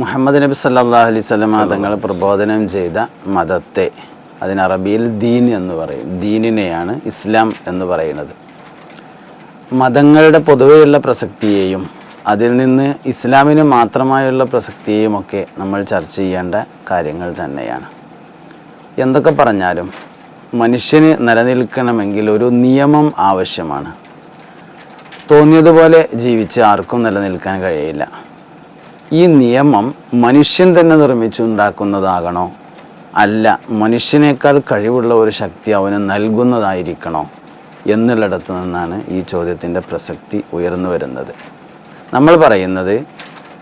മുഹമ്മദ് നബി സല്ലല്ലാഹു അലൈഹി സ്വലമ തങ്ങൾ പ്രബോധനം ചെയ്ത മതത്തെ അതിന് അറബിയിൽ ദീൻ എന്ന് പറയും. ദീനിനെയാണ് ഇസ്ലാം എന്ന് പറയുന്നത്. മതങ്ങളുടെ പൊതുവെയുള്ള പ്രസക്തിയെയും അതിൽ നിന്ന് ഇസ്ലാമിന് മാത്രമായുള്ള പ്രസക്തിയെയും ഒക്കെ നമ്മൾ ചർച്ച ചെയ്യേണ്ട കാര്യങ്ങൾ തന്നെയാണ്. എന്തൊക്കെ പറഞ്ഞാലും മനുഷ്യന് നിലനിൽക്കണമെങ്കിൽ ഒരു നിയമം ആവശ്യമാണ്. തോന്നിയതുപോലെ ജീവിച്ച് ആർക്കും നിലനിൽക്കാൻ കഴിയില്ല. ഈ നിയമം മനുഷ്യൻ തന്നെ നിർമ്മിച്ചുണ്ടാക്കുന്നതാകണോ? അല്ല മനുഷ്യനേക്കാൾ കഴിവുള്ള ഒരു ശക്തി അവന് നൽകുന്നതായിരിക്കണോ? എന്നുള്ളിടത്തു നിന്നാണ് ഈ ചോദ്യത്തിന്റെ പ്രസക്തി ഉയർന്നു വരുന്നത്. നമ്മൾ പറയുന്നത്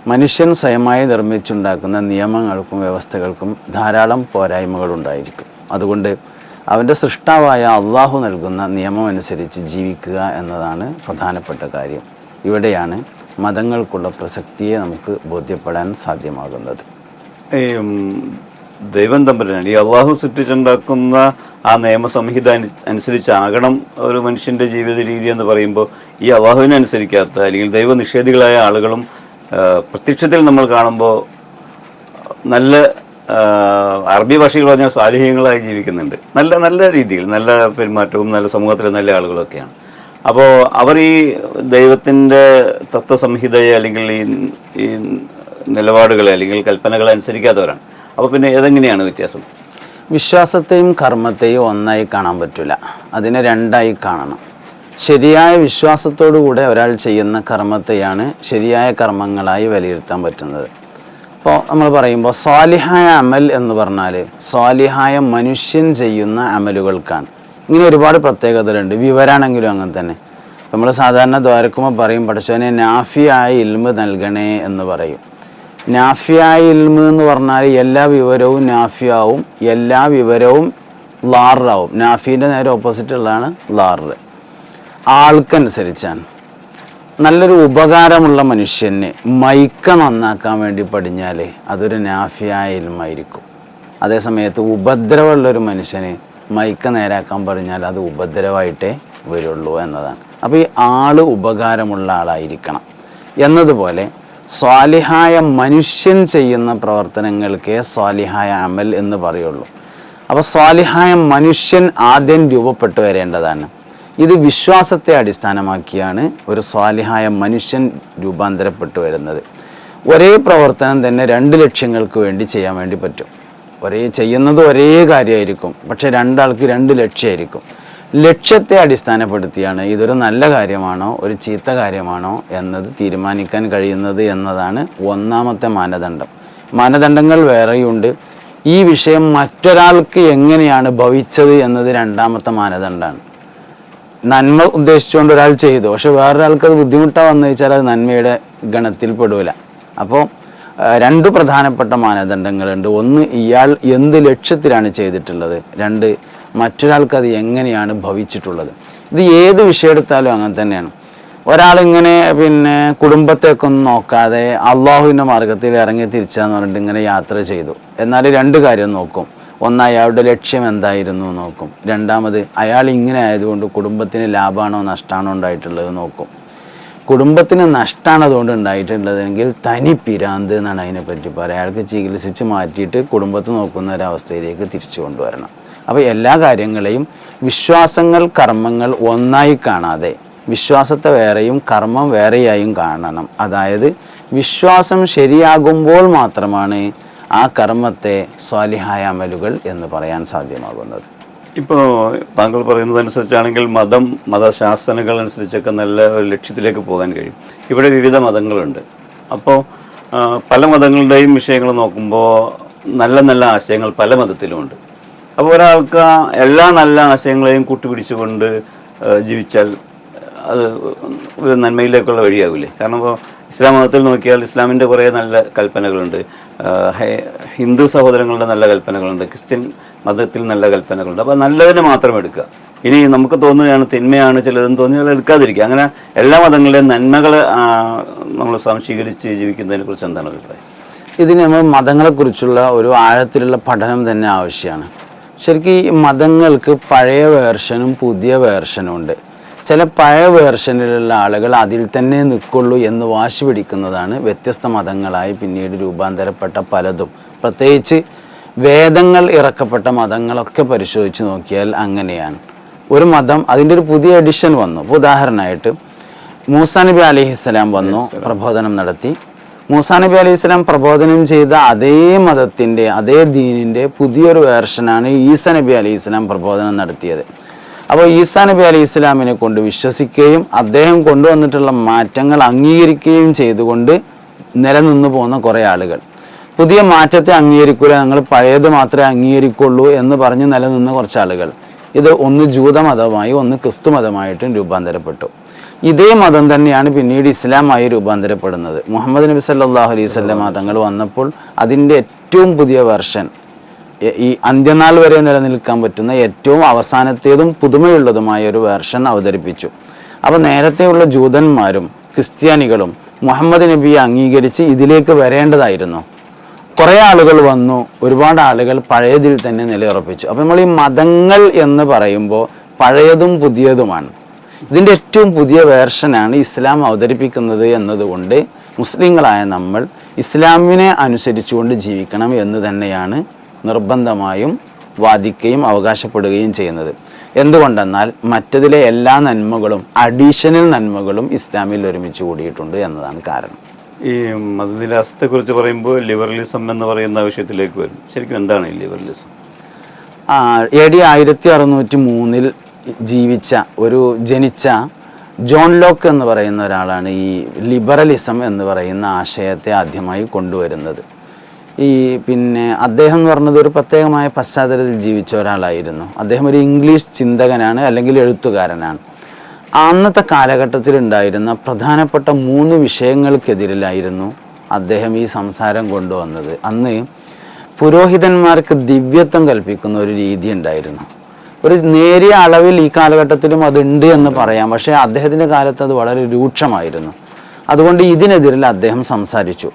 മനുഷ്യൻ സ്വയമായി നിർമ്മിച്ചുണ്ടാക്കുന്ന നിയമങ്ങൾക്കും വ്യവസ്ഥകൾക്കും ധാരാളം പോരായ്മകളുണ്ടായിരിക്കും. അതുകൊണ്ട് അവന്റെ സൃഷ്ടാവായ അള്ളാഹു നൽകുന്ന നിയമം അനുസരിച്ച് ജീവിക്കുക എന്നതാണ് പ്രധാനപ്പെട്ട കാര്യം. ഇവിടെയാണ് മതങ്ങൾക്കുള്ള പ്രസക്തിയെ നമുക്ക് ബോധ്യപ്പെടാൻ സാധ്യമാകുന്നത്. ദൈവം തമ്പുരാൻ ഈ അള്ളാഹു സൃഷ്ടിച്ചുണ്ടാക്കുന്ന ആ നിയമസംഹിത സംഹിത അനുസരിച്ചാകണം ഒരു മനുഷ്യന്റെ ജീവിത രീതി എന്ന് പറയുമ്പോൾ ഈ അള്ളാഹുവിനെ അനുസരിക്കാത്ത അല്ലെങ്കിൽ ദൈവനിഷേധികളായ ആളുകളും ആ, പ്രത്യക്ഷത്തിൽ നമ്മൾ കാണുമ്പോൾ നല്ല അറബി ഭാഷയിൽ പറഞ്ഞാൽ സാലിഹ്യങ്ങളായി ജീവിക്കുന്നുണ്ട്. നല്ല നല്ല രീതിയിൽ നല്ല പെരുമാറ്റവും നല്ല സമൂഹത്തിലെ നല്ല ആളുകളൊക്കെയാണ്. അപ്പോൾ അവർ ഈ ദൈവത്തിന്റെ തത്വസംഹിതയെ അല്ലെങ്കിൽ ഈ ഈ നിലപാടുകളെ അല്ലെങ്കിൽ കൽപ്പനകളെ അനുസരിക്കാത്തവരാണ്. അപ്പോൾ പിന്നെ ഏതെങ്ങനെയാണ് വ്യത്യാസം? വിശ്വാസത്തെയും കർമ്മത്തെയും ഒന്നായി കാണാൻ പറ്റില്ല അതിനെ രണ്ടായി കാണണം. ശരിയായ വിശ്വാസത്തോടുകൂടെ ഒരാൾ ചെയ്യുന്ന കർമ്മത്തെയാണ് ശരിയായ കർമ്മങ്ങളായി വിലയിരുത്താൻ പറ്റുന്നത്. ഇപ്പോൾ നമ്മൾ പറയുമ്പോൾ സ്വാലിഹായ അമൽ എന്ന് പറഞ്ഞാൽ സ്വാലിഹായ മനുഷ്യൻ ചെയ്യുന്ന അമലുകൾക്കാണ്. ഇങ്ങനെ ഒരുപാട് പ്രത്യേകതകളുണ്ട്. വിവരാണെങ്കിലും അങ്ങനെ തന്നെ. നമ്മൾ സാധാരണ ദ്വാരക്കുമ്പോൾ പറയും പഠിച്ചവനെ നാഫിയായ ഇൽമ് നൽകണേ എന്ന് പറയും. നാഫിയായ ഇൽമ് എന്ന് പറഞ്ഞാൽ എല്ലാ വിവരവും നാഫിയാവും എല്ലാ വിവരവും ലാറാവും. നാഫീന്റെ നേരെ ഓപ്പോസിറ്റ് ഉള്ളതാണ് ലാറ്. ആൾക്കനുസരിച്ചാണ്. നല്ലൊരു ഉപകാരമുള്ള മനുഷ്യന് മൈക്ക നന്നാക്കാൻ വേണ്ടി പഠിഞ്ഞാൽ അതൊരു നാഫിയായ ഇൽമായിരിക്കും. അതേസമയത്ത് ഉപദ്രവമുള്ളൊരു മനുഷ്യന് മൈക്ക നേരാക്കാൻ പറഞ്ഞാൽ അത് ഉപദ്രവമായിട്ടേ വരുള്ളൂ എന്നതാണ്. അപ്പോൾ ഈ ആൾ ഉപകാരമുള്ള ആളായിരിക്കണം. എന്നതുപോലെ സ്വാലിഹായ മനുഷ്യൻ ചെയ്യുന്ന പ്രവർത്തനങ്ങൾക്കേ സ്വാലിഹായ അമൽ എന്ന് പറയുള്ളൂ. അപ്പോൾ സ്വാലിഹായ മനുഷ്യൻ ആദ്യം രൂപപ്പെട്ടു വരേണ്ടതാണ്. ഇത് വിശ്വാസത്തെ അടിസ്ഥാനമാക്കിയാണ് ഒരു സ്വാലിഹായ മനുഷ്യൻ രൂപാന്തരപ്പെട്ടു വരുന്നത്. ഒരേ പ്രവർത്തനം തന്നെ രണ്ട് ലക്ഷ്യങ്ങൾക്ക് വേണ്ടി ചെയ്യാൻ വേണ്ടി പറ്റും. ഒരേ ചെയ്യുന്നത് ഒരേ കാര്യമായിരിക്കും പക്ഷെ രണ്ടാൾക്ക് രണ്ട് ലക്ഷ്യമായിരിക്കും ലക്ഷ്യത്തെ അടിസ്ഥാനപ്പെടുത്തിയാണ് ഇതൊരു നല്ല കാര്യമാണോ ഒരു ചീത്ത കാര്യമാണോ എന്നത് തീരുമാനിക്കാൻ കഴിയുന്നത് എന്നതാണ് ഒന്നാമത്തെ മാനദണ്ഡം. മാനദണ്ഡങ്ങൾ വേറെയുണ്ട്. ഈ വിഷയം മറ്റൊരാൾക്ക് എങ്ങനെയാണ് ഭവിച്ചത് എന്നത് രണ്ടാമത്തെ മാനദണ്ഡമാണ് നന്മ ഉദ്ദേശിച്ചുകൊണ്ട് ഒരാൾ ചെയ്തു. പക്ഷെ വേറൊരാൾക്ക് അത് ബുദ്ധിമുട്ടാ വന്നു വെച്ചാൽ അത് നന്മയുടെ ഗണത്തിൽ പെടൂല. അപ്പോൾ രണ്ട് പ്രധാനപ്പെട്ട മാനദണ്ഡങ്ങളുണ്ട്. ഒന്ന് ഇയാൾ എന്ത് ലക്ഷ്യത്തിലാണ് ചെയ്തിട്ടുള്ളത്? രണ്ട് മറ്റൊരാൾക്ക് അത് എങ്ങനെയാണ് ഭവിച്ചിട്ടുള്ളത്? ഇത് ഏത് വിഷയം എടുത്താലും അങ്ങനെ തന്നെയാണ്. ഒരാളിങ്ങനെ പിന്നെ കുടുംബത്തെയൊക്കെ ഒന്നും നോക്കാതെ അള്ളാഹുവിന്റെ മാർഗത്തിൽ ഇറങ്ങി തിരിച്ചാന്ന് പറഞ്ഞിട്ട് ഇങ്ങനെ യാത്ര ചെയ്തു. എന്നാൽ രണ്ട് കാര്യം നോക്കും. ഒന്ന് അയാളുടെ ലക്ഷ്യം എന്തായിരുന്നു നോക്കും. രണ്ടാമത് അയാൾ ഇങ്ങനെ ആയതുകൊണ്ട് കുടുംബത്തിന് ലാഭമാണോ നഷ്ടമാണോ ഉണ്ടായിട്ടുള്ളത് നോക്കും. കുടുംബത്തിന് നഷ്ടമാണ് അതുകൊണ്ട് ഉണ്ടായിട്ടുള്ളതെങ്കിൽ തനി പിരാന്ത് എന്നാണ് അതിനെപ്പറ്റി പറയുക അയാൾക്ക് ചികിത്സിച്ച് മാറ്റിയിട്ട് കുടുംബത്ത് നോക്കുന്ന ഒരവസ്ഥയിലേക്ക് തിരിച്ചു കൊണ്ടുവരണം. അപ്പോൾ എല്ലാ കാര്യങ്ങളെയും വിശ്വാസങ്ങൾ കർമ്മങ്ങൾ ഒന്നായി കാണാതെ വിശ്വാസത്തെ വേറെയും കർമ്മം വേറെയായും കാണണം. അതായത് വിശ്വാസം ശരിയാകുമ്പോൾ മാത്രമാണ് ആ കർമ്മത്തെ സ്വാലിഹായ അമലുകൾ എന്ന് പറയാൻ സാധ്യമാകുന്നത്. ഇപ്പോൾ താങ്കൾ പറയുന്നത് അനുസരിച്ചാണെങ്കിൽ മതം മതശാസനകൾ അനുസരിച്ചൊക്കെ നല്ല ഒരു ലക്ഷ്യത്തിലേക്ക് പോകാൻ കഴിയും. ഇവിടെ വിവിധ മതങ്ങളുണ്ട്. അപ്പോൾ പല മതങ്ങളുടെയും വിഷയങ്ങൾ നോക്കുമ്പോൾ നല്ല നല്ല ആശയങ്ങൾ പല മതത്തിലുമുണ്ട്. അപ്പോൾ ഒരാൾക്ക് എല്ലാ നല്ല ആശയങ്ങളെയും കൂട്ടുപിടിച്ചുകൊണ്ട് ജീവിച്ചാൽ അത് ഒരു നന്മയിലേക്കുള്ള വഴിയാവില്ലേ കാരണം ഇപ്പോൾ ഇസ്ലാം മതത്തിൽ നോക്കിയാൽ ഇസ്ലാമിന്റെ കുറേ നല്ല കൽപ്പനകളുണ്ട്. ഹിന്ദു സഹോദരങ്ങളുടെ നല്ല കൽപ്പനകളുണ്ട്. ക്രിസ്ത്യൻ മതത്തിൽ നല്ല കൽപ്പനകളുണ്ട്. അപ്പോൾ നല്ലതിനെ മാത്രം എടുക്കുക. ഇനി നമുക്ക് തോന്നുകയാണ് തിന്മയാണ് ചിലതെന്ന് തോന്നിയാൽ എടുക്കാതിരിക്കുക. അങ്ങനെ എല്ലാ മതങ്ങളുടെയും നന്മകൾ നമ്മൾ സംശീകരിച്ച് ജീവിക്കുന്നതിനെ കുറിച്ച് എന്താണ് അഭിപ്രായം? ഇതിന് നമ്മൾ മതങ്ങളെക്കുറിച്ചുള്ള ഒരു ആഴത്തിലുള്ള പഠനം തന്നെ ആവശ്യമാണ്. ശരിക്കും ഈ മതങ്ങൾക്ക് പഴയ വേർഷനും പുതിയ വേർഷനും ഉണ്ട്. ചില പഴയ വേർഷനിലുള്ള ആളുകൾ അതിൽ തന്നെ നിൽക്കുള്ളൂ എന്ന് വാശി പിടിക്കുന്നതാണ് വ്യത്യസ്ത മതങ്ങളായി പിന്നീട് രൂപാന്തരപ്പെട്ട പലതും. പ്രത്യേകിച്ച് വേദങ്ങൾ ഇറക്കപ്പെട്ട മതങ്ങളൊക്കെ പരിശോധിച്ച് നോക്കിയാൽ അങ്ങനെയാണ്. ഒരു മതം അതിന്റെ ഒരു പുതിയ എഡിഷൻ വന്നു. ഇപ്പോൾ ഉദാഹരണമായിട്ട് മൂസാ നബി അലഹിസ്സലാം വന്നു പ്രബോധനം നടത്തി. മൂസാ നബി അലൈഹി സ്വലാം പ്രബോധനം ചെയ്ത അതേ മതത്തിന്റെ അതേ ദീനിന്റെ പുതിയൊരു വേർഷനാണ് ഈസ നബി അലൈഹി സ്വലാം പ്രബോധനം നടത്തിയത്. അപ്പോൾ ഈസാ നബി അലി ഇസ്ലാമിനെ കൊണ്ട് വിശ്വസിക്കുകയും അദ്ദേഹം കൊണ്ടുവന്നിട്ടുള്ള മാറ്റങ്ങൾ അംഗീകരിക്കുകയും ചെയ്തുകൊണ്ട് നിലനിന്ന് പോകുന്ന കുറേ ആളുകൾ. പുതിയ മാറ്റത്തെ അംഗീകരിക്കൂല ഞങ്ങൾ പഴയത് മാത്രമേ അംഗീകരിക്കുള്ളൂ എന്ന് പറഞ്ഞ് നിലനിന്ന കുറച്ച് ആളുകൾ ഇത് ഒന്ന് ജൂതമതമായി ഒന്ന് ക്രിസ്തു മതമായിട്ടും രൂപാന്തരപ്പെട്ടു. ഇതേ മതം തന്നെയാണ് പിന്നീട് ഇസ്ലാമായി രൂപാന്തരപ്പെടുന്നത്. മുഹമ്മദ് നബി സല്ലാഹു അലൈഹി വസല്ലമ തങ്ങൾ വന്നപ്പോൾ അതിന്റെ ഏറ്റവും പുതിയ വെർഷൻ ഈ അന്ത്യനാൾ വരെ നിലനിൽക്കാൻ പറ്റുന്ന ഏറ്റവും അവസാനത്തേതും പുതുമയുള്ളതുമായ ഒരു വേർഷൻ അവതരിപ്പിച്ചു. അപ്പോൾ നേരത്തെയുള്ള ജൂതന്മാരും ക്രിസ്ത്യാനികളും മുഹമ്മദ് നബിയെ അംഗീകരിച്ച് ഇതിലേക്ക് വരേണ്ടതായിരുന്നു. കുറേ ആളുകൾ വന്നു ഒരുപാട് ആളുകൾ പഴയതിൽ തന്നെ നിലയുറപ്പിച്ചു. അപ്പോൾ നമ്മൾ ഈ മതങ്ങൾ എന്ന് പറയുമ്പോൾ പഴയതും പുതിയതുമാണ്. ഇതിന്റെ ഏറ്റവും പുതിയ വേർഷനാണ് ഇസ്ലാം അവതരിപ്പിക്കുന്നത് എന്നതുകൊണ്ട് മുസ്ലിങ്ങളായ നമ്മൾ ഇസ്ലാമിനെ അനുസരിച്ചുകൊണ്ട് ജീവിക്കണം എന്ന് തന്നെയാണ് നിർബന്ധമായും വാദിക്കുകയും അവകാശപ്പെടുകയും ചെയ്യുന്നത്. എന്തുകൊണ്ടെന്നാൽ മറ്റതിലെ എല്ലാ നന്മകളും അഡീഷണൽ നന്മകളും ഇസ്ലാമിൽ ഒരുമിച്ച് കൂടിയിട്ടുണ്ട് എന്നതാണ് കാരണം. ഈ മതനിരാസത്തെക്കുറിച്ച് പറയുമ്പോൾ ലിബറലിസം എന്ന് പറയുന്ന വിഷയത്തിലേക്ക് വരും. ശരിക്കും എന്താണ് ഈ ലിബറലിസം? എ ഡി ആയിരത്തി അറുന്നൂറ്റി മൂന്നിൽ ജീവിച്ച ഒരു ജനിച്ച ജോൺ ലോക്ക് എന്ന് പറയുന്ന ഒരാളാണ് ഈ ലിബറലിസം എന്ന് പറയുന്ന ആശയത്തെ ആദ്യമായി കൊണ്ടുവരുന്നത്. ഈ പിന്നെ അദ്ദേഹം എന്ന് പറഞ്ഞത് ഒരു പ്രത്യേകമായ പശ്ചാത്തലത്തിൽ ജീവിച്ച ഒരാളായിരുന്നു. അദ്ദേഹം ഒരു ഇംഗ്ലീഷ് ചിന്തകനാണ് അല്ലെങ്കിൽ എഴുത്തുകാരനാണ്. അന്നത്തെ കാലഘട്ടത്തിൽ ഉണ്ടായിരുന്ന പ്രധാനപ്പെട്ട മൂന്ന് വിഷയങ്ങൾക്കെതിരിലായിരുന്നു അദ്ദേഹം ഈ സംസാരം കൊണ്ടുവന്നത്. അന്ന് പുരോഹിതന്മാർക്ക് ദിവ്യത്വം കൽപ്പിക്കുന്ന ഒരു രീതി ഉണ്ടായിരുന്നു. ഒരു നേരിയ അളവിൽ ഈ കാലഘട്ടത്തിലും അതുണ്ട് എന്ന് പറയാം. പക്ഷേ അദ്ദേഹത്തിന്റെ കാലത്ത് അത് വളരെ രൂക്ഷമായിരുന്നു. അതുകൊണ്ട് ഇതിനെതിരിൽ അദ്ദേഹം സംസാരിച്ചു.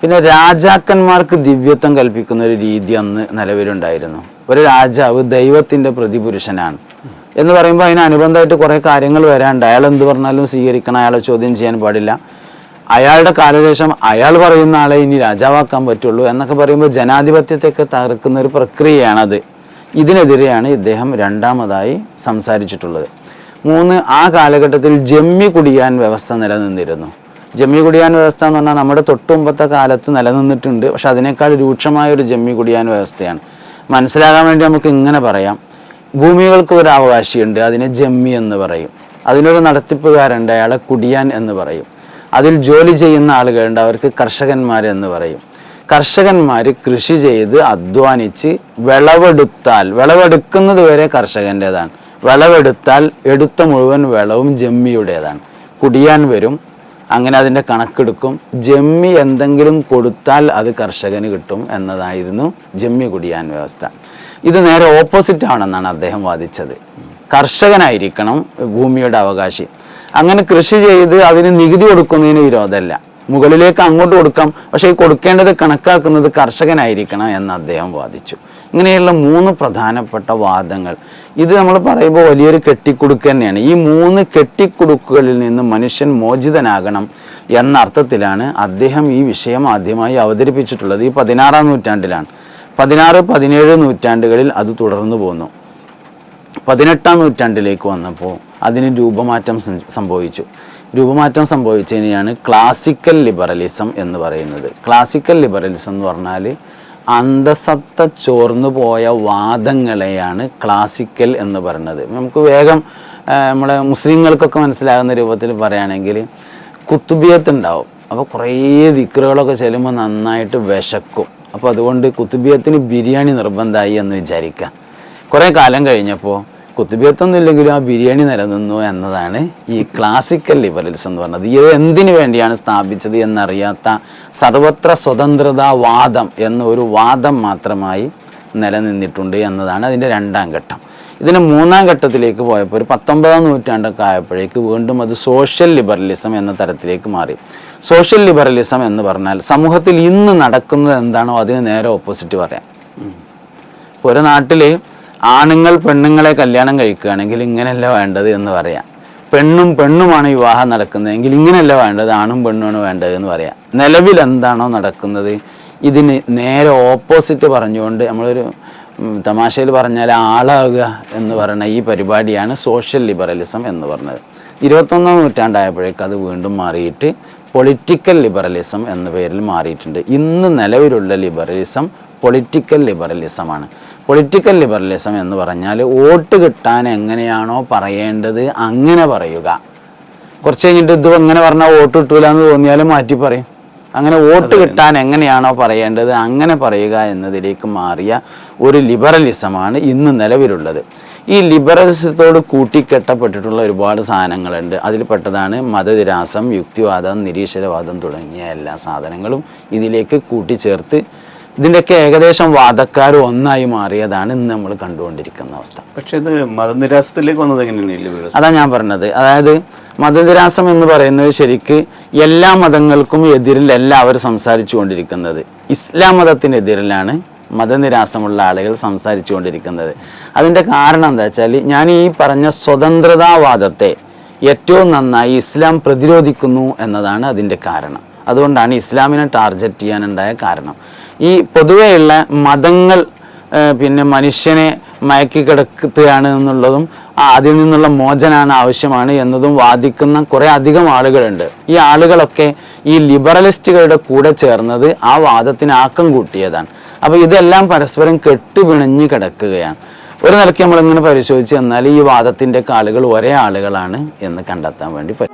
പിന്നെ രാജാക്കന്മാർക്ക് ദിവ്യത്വം കൽപ്പിക്കുന്ന ഒരു രീതി അന്ന് നിലവിലുണ്ടായിരുന്നു. ഒരു രാജാവ് ദൈവത്തിന്റെ പ്രതിപുരുഷനാണ്. എന്ന് പറയുമ്പോൾ അതിന് അനുബന്ധമായിട്ട് കുറേ കാര്യങ്ങൾ വരാണ്ട് അയാൾ എന്ത് പറഞ്ഞാലും സ്വീകരിക്കണം അയാളെ ചോദ്യം ചെയ്യാൻ പാടില്ല. അയാളുടെ കാലശേഷം അയാൾ പറയുന്ന ആളെ ഇനി രാജാവാക്കാൻ പറ്റുള്ളൂ എന്നൊക്കെ പറയുമ്പോൾ ജനാധിപത്യത്തെയൊക്കെ തകർക്കുന്ന ഒരു പ്രക്രിയയാണത്. ഇതിനെതിരെയാണ് ഇദ്ദേഹം രണ്ടാമതായി സംസാരിച്ചിട്ടുള്ളത്. മൂന്ന് ആ കാലഘട്ടത്തിൽ ജമ്മി കുടിയാൻ വ്യവസ്ഥ നിലനിന്നിരുന്നു. ജമ്മി കുടിയാൻ വ്യവസ്ഥ എന്ന് പറഞ്ഞാൽ നമ്മുടെ തൊട്ടുമുമ്പത്തെ കാലത്ത് നിലനിന്നിട്ടുണ്ട്. പക്ഷെ അതിനേക്കാൾ രൂക്ഷമായ ഒരു ജമ്മി കുടിയാൻ വ്യവസ്ഥയാണ്. മനസ്സിലാകാൻ വേണ്ടി നമുക്ക് ഇങ്ങനെ പറയാം. ഭൂമികൾക്ക് ഒരു അവകാശിയുണ്ട് അതിനെ ജമ്മി എന്ന് പറയും. അതിനൊരു നടത്തിപ്പുകാരുണ്ട് അയാളെ കുടിയാൻ എന്ന് പറയും. അതിൽ ജോലി ചെയ്യുന്ന ആളുകളുണ്ട് അവർക്ക് കർഷകന്മാർ എന്ന് പറയും. കർഷകന്മാർ കൃഷി ചെയ്ത് അധ്വാനിച്ച് വിളവെടുത്താൽ വിളവെടുക്കുന്നത് വരെ കർഷകന്റെതാണ് വിളവെടുത്താൽ എടുത്ത മുഴുവൻ വിളവും ജമ്മിയുടേതാണ്. കുടിയാൻ വരും അങ്ങനെ അതിന്റെ കണക്കെടുക്കും. ജമ്മി എന്തെങ്കിലും കൊടുത്താൽ അത് കർഷകന് കിട്ടും എന്നതായിരുന്നു ജമ്മി കുടിയാൻ വ്യവസ്ഥ. ഇത് നേരെ ഓപ്പോസിറ്റ് ആണെന്നാണ് അദ്ദേഹം വാദിച്ചത്. കർഷകനായിരിക്കണം ഭൂമിയുടെ അവകാശി. അങ്ങനെ കൃഷി ചെയ്ത് അതിന് നികുതി കൊടുക്കുന്നതിന് വിരോധമല്ല. മുകളിലേക്ക് അങ്ങോട്ട് കൊടുക്കാം. പക്ഷേ ഈ കൊടുക്കേണ്ടത് കണക്കാക്കുന്നത് കർഷകനായിരിക്കണം എന്ന് അദ്ദേഹം വാദിച്ചു. ഇങ്ങനെയുള്ള മൂന്ന് പ്രധാനപ്പെട്ട വാദങ്ങൾ. ഇത് നമ്മൾ പറയുമ്പോൾ വലിയൊരു കെട്ടിക്കുടുക്ക് തന്നെയാണ്. ഈ മൂന്ന് കെട്ടിക്കുടുക്കുകളിൽ നിന്ന് മനുഷ്യൻ മോചിതനാകണം എന്ന അർത്ഥത്തിലാണ് അദ്ദേഹം ഈ വിഷയം ആദ്യമായി അവതരിപ്പിച്ചിട്ടുള്ളത്. ഈ പതിനാറാം നൂറ്റാണ്ടിലാണ്. പതിനാറ് പതിനേഴ് നൂറ്റാണ്ടുകളിൽ അത് തുടർന്നു പോന്നു. പതിനെട്ടാം നൂറ്റാണ്ടിലേക്ക് വന്നപ്പോൾ അതിന് രൂപമാറ്റം സംഭവിച്ചു. രൂപമാറ്റം സംഭവിച്ചതിനെയാണ് ക്ലാസിക്കൽ ലിബറലിസം എന്ന് പറയുന്നത്. ക്ലാസിക്കൽ ലിബറലിസം എന്ന് പറഞ്ഞാൽ അന്തസത്ത ചോർന്നു പോയ വാദങ്ങളെയാണ് ക്ലാസിക്കൽ എന്ന് പറയുന്നത്. നമുക്ക് വേഗം നമ്മളെ മുസ്ലിങ്ങൾക്കൊക്കെ മനസ്സിലാകുന്ന രൂപത്തിൽ പറയുകയാണെങ്കിൽ കുത്തുബിയത്ത് ഉണ്ടാവും അപ്പോൾ കുറേ ദിക്കറുകളൊക്കെ ചെല്ലുമ്പോൾ നന്നായിട്ട് വിശക്കും. അപ്പോൾ അതുകൊണ്ട് കുത്തുബിയത്തിന് ബിരിയാണി നിർബന്ധമായി എന്ന് വിചാരിക്കാം. കുറേ കാലം കഴിഞ്ഞപ്പോൾ കുത്തുബിയത്തൊന്നും ഇല്ലെങ്കിലും ആ ബിരിയാണി നിലനിന്നു എന്നതാണ് ഈ ക്ലാസിക്കൽ ലിബറൽസ് എന്ന് പറഞ്ഞത്. ഇത് എന്തിനു വേണ്ടിയാണ് സ്ഥാപിച്ചത് എന്നറിയാത്ത സർവത്ര സ്വതന്ത്രതാവാദം എന്ന ഒരു വാദം മാത്രമായി നിലനിന്നിട്ടുണ്ട് എന്നതാണ് അതിന്റെ രണ്ടാം ഘട്ടം. ഇതിന് മൂന്നാം ഘട്ടത്തിലേക്ക് പോയപ്പോൾ ഒരു പത്തൊമ്പതാം നൂറ്റാണ്ടൊക്കെ ആയപ്പോഴേക്ക് വീണ്ടും അത് സോഷ്യൽ ലിബറലിസം എന്ന തരത്തിലേക്ക് മാറി. സോഷ്യൽ ലിബറലിസം എന്ന് പറഞ്ഞാൽ സമൂഹത്തിൽ ഇന്ന് നടക്കുന്നത് എന്താണോ അതിന് നേരെ ഓപ്പോസിറ്റ് പറയാം. ഇപ്പോൾ ഒരു നാട്ടിൽ ആണുങ്ങൾ പെണ്ണുങ്ങളെ കല്യാണം കഴിക്കുകയാണെങ്കിൽ ഇങ്ങനെയല്ല വേണ്ടത് എന്ന് പറയാം. പെണ്ണും പെണ്ണുമാണ് വിവാഹം നടക്കുന്നതെങ്കിൽ ഇങ്ങനെയല്ല വേണ്ടത്? ആണും പെണ്ണുമാണ് വേണ്ടത് എന്ന് പറയാം. നിലവിൽ എന്താണോ നടക്കുന്നത്? ഇതിന് നേരെ ഓപ്പോസിറ്റ് പറഞ്ഞുകൊണ്ട് നമ്മളൊരു തമാശയിൽ പറഞ്ഞാൽ ആളാകുക എന്ന് പറയുന്ന ഈ പരിപാടിയാണ് സോഷ്യൽ ലിബറലിസം എന്ന് പറഞ്ഞത്. ഇരുപത്തൊന്നാം നൂറ്റാണ്ടായപ്പോഴേക്ക് അത് വീണ്ടും മാറിയിട്ട് പൊളിറ്റിക്കൽ ലിബറലിസം എന്ന പേരിൽ മാറിയിട്ടുണ്ട്. ഇന്ന് നിലവിലുള്ള ലിബറലിസം പൊളിറ്റിക്കൽ ലിബറലിസമാണ് പൊളിറ്റിക്കൽ ലിബറലിസം എന്ന് പറഞ്ഞാൽ വോട്ട് കിട്ടാൻ എങ്ങനെയാണോ പറയേണ്ടത് അങ്ങനെ പറയുക. കുറച്ച് കഴിഞ്ഞിട്ട് ഇത് എങ്ങനെ പറഞ്ഞാൽ വോട്ട് കിട്ടൂല എന്ന് തോന്നിയാലും മാറ്റി പറയും. അങ്ങനെ വോട്ട് കിട്ടാൻ എങ്ങനെയാണോ പറയേണ്ടത് അങ്ങനെ പറയുക എന്നതിലേക്ക് മാറിയ ഒരു ലിബറലിസമാണ് ഇന്ന് നിലവിലുള്ളത്. ഈ ലിബറലിസത്തോട് കൂട്ടിക്കെട്ടപ്പെട്ടിട്ടുള്ള ഒരുപാട് സാധനങ്ങളുണ്ട്. അതിൽ പെട്ടതാണ് മതനിരാസം യുക്തിവാദം നിരീശ്വരവാദം തുടങ്ങിയ എല്ലാ സാധനങ്ങളും ഇതിലേക്ക് കൂട്ടിച്ചേർത്ത് ഇതിന്റെയൊക്കെ ഏകദേശം വാദക്കാർ ഒന്നായി മാറിയതാണ് ഇന്ന് നമ്മൾ കണ്ടുകൊണ്ടിരിക്കുന്ന അവസ്ഥ. പക്ഷേ ഇത് മതനിരാസത്തിലേക്ക് വന്നത് എങ്ങനെയാണ് അതാ ഞാൻ പറഞ്ഞത്. അതായത് മതനിരാസം എന്ന് പറയുന്നത് ശരിക്ക് എല്ലാ മതങ്ങൾക്കും എതിരിലല്ല അവർ സംസാരിച്ചു കൊണ്ടിരിക്കുന്നത്. ഇസ്ലാം മതത്തിനെതിരിലാണ് മതനിരാസമുള്ള ആളുകൾ സംസാരിച്ചു കൊണ്ടിരിക്കുന്നത്. അതിന്റെ കാരണം എന്താ വെച്ചാൽ ഞാൻ ഈ പറഞ്ഞ സ്വതന്ത്രതാവാദത്തെ ഏറ്റവും നന്നായി ഇസ്ലാം പ്രതിരോധിക്കുന്നു എന്നതാണ് അതിന്റെ കാരണം. അതുകൊണ്ടാണ് ഇസ്ലാമിനെ ടാർഗറ്റ് ചെയ്യാനുണ്ടായ കാരണം. ഈ പൊതുവെയുള്ള മതങ്ങൾ പിന്നെ മനുഷ്യനെ മയക്കി കിടക്കുകയാണ് എന്നുള്ളതും അതിൽ നിന്നുള്ള മോചനാണ് ആവശ്യമാണ് എന്നതും വാദിക്കുന്ന കുറേ അധികം ആളുകളുണ്ട്. ഈ ആളുകളൊക്കെ ഈ ലിബറലിസ്റ്റുകളുടെ കൂടെ ചേർന്നത് ആ വാദത്തിന് ആക്കം കൂട്ടിയതാണ്. അപ്പോൾ ഇതെല്ലാം പരസ്പരം കെട്ടുപിണഞ്ഞ് കിടക്കുകയാണ്. ഒരു നിലയ്ക്ക് നമ്മളിങ്ങനെ പരിശോധിച്ച് എന്നാൽ ഈ വാദത്തിന്റെ ആളുകൾ ഒരേ ആളുകളാണ് എന്ന് കണ്ടെത്താൻ വേണ്ടി പറ്റും.